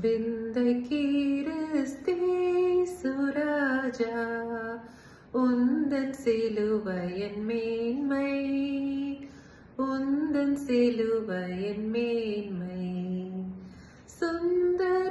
விந்தை உந்தன் சிலுவையன் மேன்மை உந்தன் சிலுவையன் மேன்மை. சுந்தர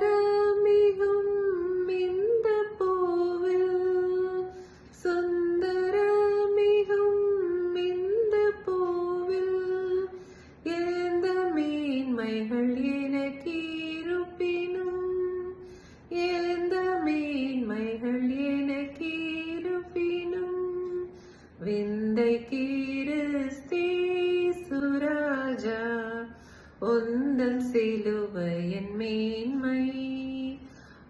உந்தன் சிலுவையன் மேன்மை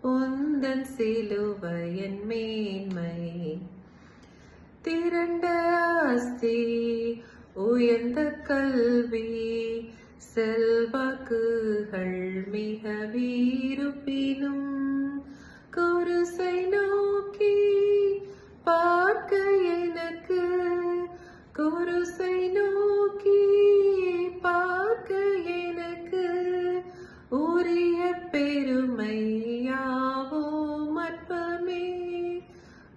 உந்தன் சிலுவையன் மேன்மை. திரண்ட அஸ்தி உயர்ந்த கல்வி செல்வாக்குகள் மிக வீருப்பினும் குருசை நோக்கி பார்க்க எனக்கு குருசை நோக்கி பார்க்க உரிய பெருமையாவோ அற்பமே.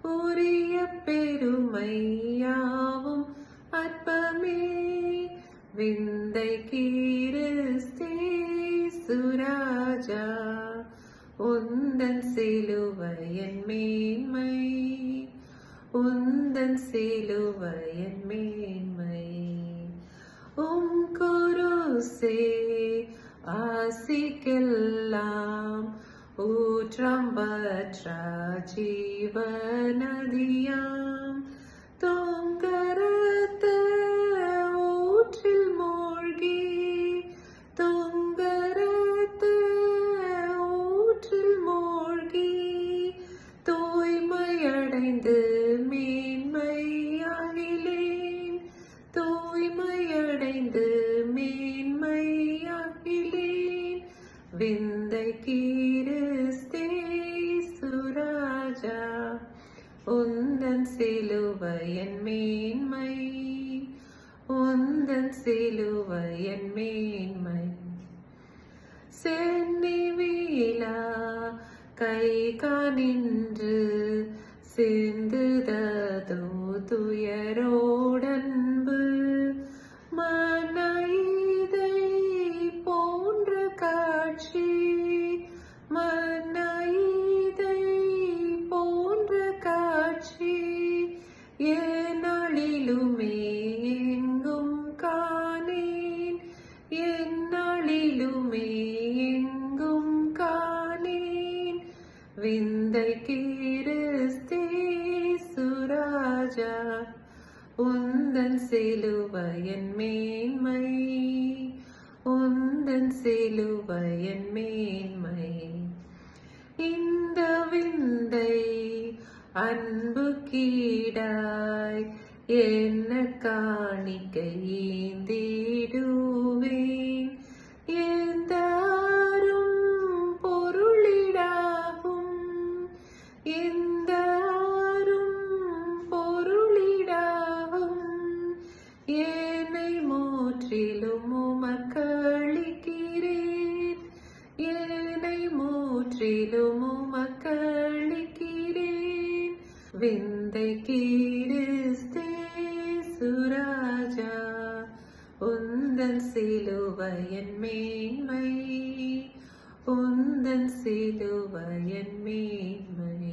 உரிய பெருமையாவும் அற்பமே. விந்தை கீரஸ்தேசுராஜா உந்தன் சிலுவையன் மேன்மை. உந்தன் சிலுவையன் மேன்மை. உம் குரு சே ஆசிக்கெல்லாம் ஊற்றம் பற்ற ஜீவநதியாம். தொங்கரத்த ஊற்றில் மூழ்கி தொங்கரத்த ஊற்றில் மூழ்கி தூய்மையடைந்து மேன்மையாகிலேன். தூய்மையடைந்து மேன்மையாகிலேன் விந்தை கீரஸ்தே சுராஜா உந்தன் சிலுவையன் மேன்மை உந்தன் சிலுவையன் மேன்மை. சென்னி வீலா கை காணின்று சிந்துததோ துயரோடன் சுராஜா உந்தன் சிலுவையன் மேன்மை உந்தன் சிலுவையன் மேன்மை. இந்த விந்தை அன்பு கீடாய் என்ன காணிக்கை உமக்களிக்கிறேன் என்னை மூற்றிலும் உமக்களிக்கிறேன் விந்தை கீரிஸ்தே சுராஜா உந்தன் சிலுவையன் மேன்மை உந்தன் சிலுவையன் மேன்மை.